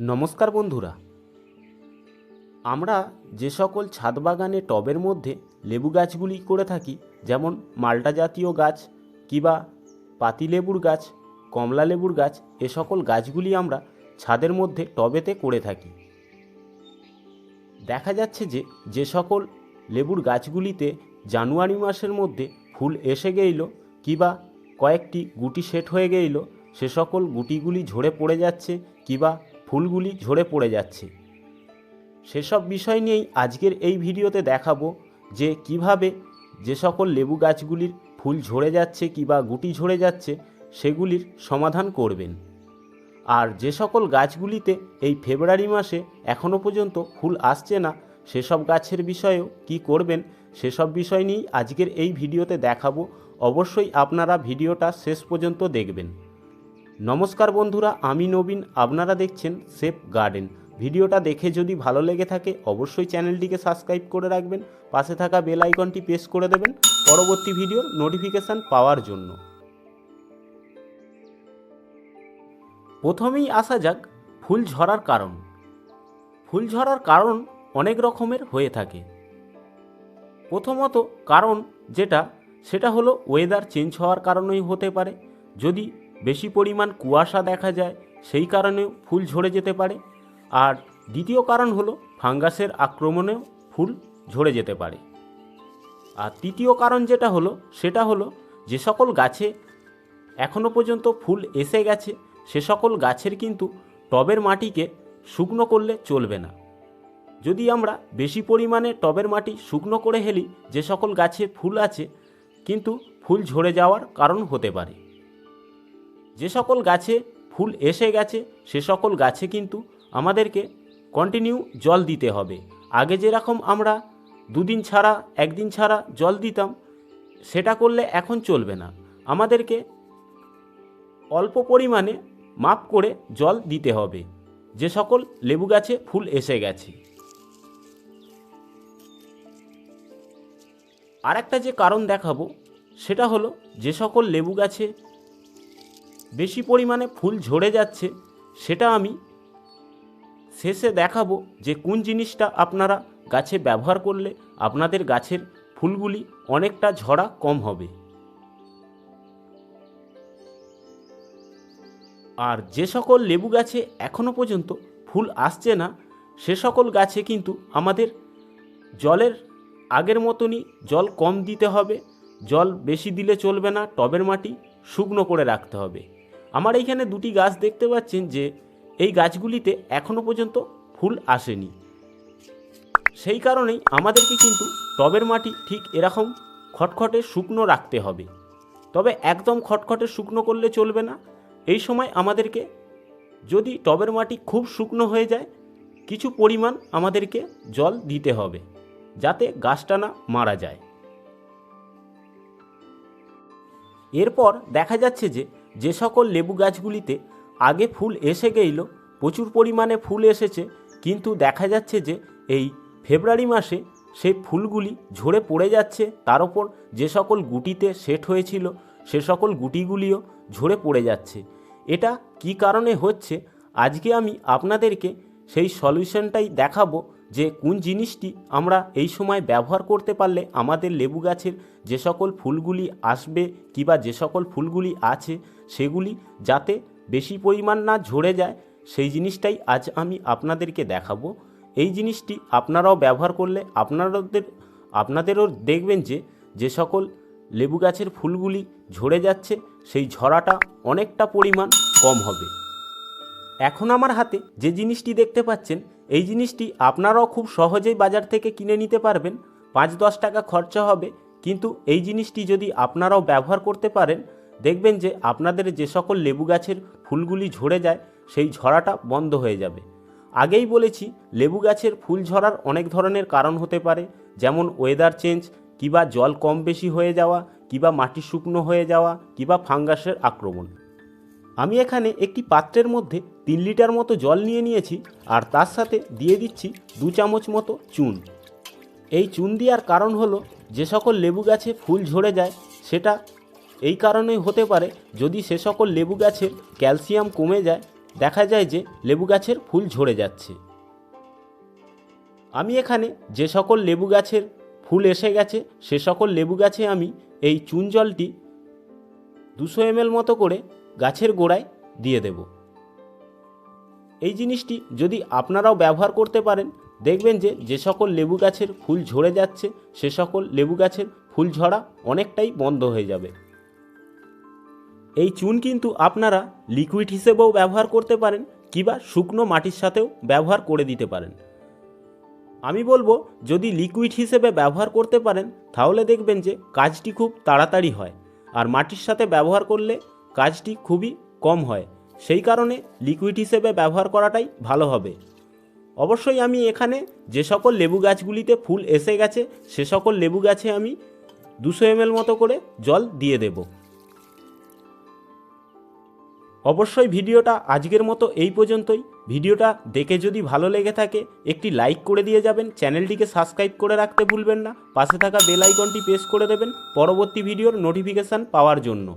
নমস্কার বন্ধুরা। আমরা যে সকল ছাদ বাগানে টবের মধ্যে লেবু গাছগুলি করে থাকি, যেমন মাল্টা জাতীয় গাছ কিবা পাতিলেবুর গাছ, কমলা লেবুর গাছ, এ সকল গাছগুলি আমরা ছাদের মধ্যে টবেতে করে থাকি। দেখা যাচ্ছে যে যে সকল লেবুর গাছগুলিতে জানুয়ারি মাসের মধ্যে ফুল এসে গেইল কিবা কয়েকটি গুটি সেট হয়ে গেইল, সে সকল গুটিগুলি ঝরে পড়ে যাচ্ছে কিবা ফুলগুলি ঝরে পড়ে যাচ্ছে। সেসব বিষয় নিয়েই আজকের এই ভিডিওতে দেখাবো যে কীভাবে যে সকল লেবু গাছগুলির ফুল ঝরে যাচ্ছে কিবা গুটি ঝরে যাচ্ছে সেগুলির সমাধান করবেন। আর যে সকল গাছগুলিতে এই ফেব্রুয়ারি মাসে এখনও পর্যন্ত ফুল আসছে না, সেসব গাছের বিষয়েও কি করবেন, সেসব বিষয় নিয়েই আজকের এই ভিডিওতে দেখাবো। অবশ্যই আপনারা ভিডিওটা শেষ পর্যন্ত দেখবেন। নমস্কার বন্ধুরা, আমি নবীন। আপনারা দেখছেন সেফ গার্ডেন। ভিডিওটা দেখে যদি ভালো লেগে থাকে, অবশ্যই চ্যানেলটিকে সাবস্ক্রাইব করে রাখবেন, পাশে থাকা বেল আইকনটি প্রেস করে দেবেন পরবর্তী ভিডিওর নোটিফিকেশান পাওয়ার জন্য। প্রথমেই আসা যাক ফুল ঝরার কারণ। ফুল ঝরার কারণ অনেক রকমের হয়ে থাকে। প্রথমত কারণ যেটা, সেটা হলো ওয়েদার চেঞ্জ হওয়ার কারণেই হতে পারে। যদি বেশি পরিমাণ কুয়াশা দেখা যায়, সেই কারণেও ফুল ঝরে যেতে পারে। আর দ্বিতীয় কারণ হলো ফাঙ্গাসের আক্রমণেও ফুল ঝরে যেতে পারে। আর তৃতীয় কারণ যেটা হলো, সেটা হলো যে সকল গাছে এখনও পর্যন্ত ফুল এসে গেছে, সে সকল গাছের কিন্তু টবের মাটিকে শুকনো করলে চলবে না। যদি আমরা বেশি পরিমাণে টবের মাটি শুকনো করে হেলি, যে সকল গাছে ফুল আছে, কিন্তু ফুল ঝরে যাওয়ার কারণ হতে পারে। যে সকল গাছে ফুল এসে গেছে, সে সকল গাছে কিন্তু আমাদেরকে কন্টিনিউ জল দিতে হবে। আগে যেরকম আমরা দুদিন ছাড়া, একদিন ছাড়া জল দিতাম, সেটা করলে এখন চলবে না। আমাদেরকে অল্প পরিমাণে মাপ করে জল দিতে হবে। যে সকল লেবু গাছে ফুল এসে গেছে। আর একটা যে কারণ দেখাবো, সেটা হলো যে সকল লেবু গাছে বেশি পরিমাণে ফুল ঝরে যাচ্ছে, সেটা আমি শেষে দেখাবো যে কোন জিনিসটা আপনারা গাছে ব্যবহার করলে আপনাদের গাছের ফুলগুলি অনেকটা ঝরা কম হবে। আর যে সকল লেবু গাছে এখনও পর্যন্ত ফুল আসছে না, সে সকল গাছে কিন্তু আমাদের জলের আগের মতনই জল কম দিতে হবে, জল বেশি দিলে চলবে না, টবের মাটি শুকনো করে রাখতে হবে। আমার এইখানে দুটি গাছ দেখতে পাচ্ছেন যে এই গাছগুলিতে এখনও পর্যন্ত ফুল আসেনি। সেই কারণেই আমাদেরকে কিন্তু টবের মাটি ঠিক এরকম খটখটে শুকনো রাখতে হবে। তবে একদম খটখটে শুকনো করলে চলবে না। এই সময় আমাদেরকে যদি টবের মাটি খুব শুকনো হয়ে যায়, কিছু পরিমাণ আমাদেরকে জল দিতে হবে, যাতে গাছটা না মারা যায়। এরপর দেখা যাচ্ছে যে যে সকল লেবু গাছগুলিতে আগে ফুল এসে গেইল, প্রচুর পরিমাণে ফুল এসেছে, কিন্তু দেখা যাচ্ছে যে এই ফেব্রুয়ারি মাসে সেই ফুলগুলি ঝরে পড়ে যাচ্ছে। তার ওপর যে সকল গুটিতে সেট হয়েছিল, সে সকল গুটিগুলিও ঝরে পড়ে যাচ্ছে। এটা কি কারণে হচ্ছে? আজকে আমি আপনাদেরকে সেই সলিউশনটাই দেখাবো। যে কোন জিনিসটি আমরা এই সময় ব্যবহার করতে পারলে আমাদের লেবু গাছের যে সকল ফুলগুলি আসবে কিবা যে সকল ফুলগুলি আছে সেগুলি যাতে বেশি পরিমাণ না ঝরে যায়, সেই জিনিসটাই আজ আমি আপনাদেরকে দেখাবো। এই জিনিসটি আপনারাও ব্যবহার করলে আপনাদের, আপনাদেরও দেখবেন যে যে সকল লেবু গাছের ফুলগুলি ঝরে যাচ্ছে, সেই ঝরাটা অনেকটা পরিমাণ কম হবে। এখন আমার হাতে যে জিনিসটি দেখতে পাচ্ছেন এই জিনিসটি আপনারাও খুব সহজেই বাজার থেকে কিনে নিতে পারবেন। পাঁচ দশ টাকা খরচা হবে। কিন্তু এই জিনিসটি যদি আপনারাও ব্যবহার করতে পারেন, দেখবেন যে আপনাদের যে সকল লেবু গাছের ফুলগুলি ঝরে যায়, সেই ঝরাটা বন্ধ হয়ে যাবে। আগেই বলেছি, লেবু গাছের ফুল ঝরার অনেক ধরনের কারণ হতে পারে। যেমন ওয়েদার চেঞ্জ কিবা জল কম বেশি হয়ে যাওয়া, কিবা মাটি শুকনো হয়ে যাওয়া, কিবা ফাঙ্গাসের আক্রমণ। আমি এখানে একটি পাত্রের মধ্যে তিন লিটার মতো জল নিয়ে নিয়েছি, আর তার সাথে দিয়ে দিচ্ছি দু চামচ মতো চুন। এই চুন দেওয়ার কারণ হলো, যে সকল লেবু গাছে ফুল ঝরে যায়, সেটা এই কারণেই হতে পারে, যদি সে সকল লেবু গাছের ক্যালসিয়াম কমে যায়, দেখা যায় যে লেবু গাছের ফুল ঝরে যাচ্ছে। আমি এখানে যে সকল লেবু গাছের ফুল এসে গেছে, সে সকল লেবু গাছে আমি এই চুন জলটি দুশো এমএল মতো করে গাছের গোড়ায় দিয়ে দেব। এই জিনিসটি যদি আপনারাও ব্যবহার করতে পারেন, দেখবেন যে যে সকল লেবু গাছের ফুল ঝরে যাচ্ছে, সে সকল লেবু গাছের ফুল ঝরা অনেকটাই বন্ধ হয়ে যাবে। এই চুন কিন্তু আপনারা লিকুইড হিসেবেও ব্যবহার করতে পারেন কিবা শুকনো মাটির সাথেও ব্যবহার করে দিতে পারেন। আমি বলব, যদি লিকুইড হিসেবে ব্যবহার করতে পারেন, তাহলে দেখবেন যে কাজটি খুব তাড়াতাড়ি হয়। আর মাটির সাথে ব্যবহার করলে কাজটি খুবই কম হয়। সেই কারণে লিকুইড হিসেবে ব্যবহার করাটাই ভালো হবে। অবশ্যই আমি এখানে যে সকল লেবু গাছগুলিতে ফুল এসে গেছে, সে সকল লেবু গাছে আমি দুশো এমএল মতো করে জল দিয়ে দেব। অবশ্যই ভিডিওটা আজকের মতো এই পর্যন্তই। ভিডিওটা দেখে যদি ভালো লেগে থাকে, একটি লাইক করে দিয়ে যাবেন। চ্যানেলটিকে সাবস্ক্রাইব করে রাখতে ভুলবেন না। পাশে থাকা বেল আইকনটি প্রেস করে দেবেন। পরবর্তী ভিডিওর নোটিফিকেশান পাওয়ার জন্য।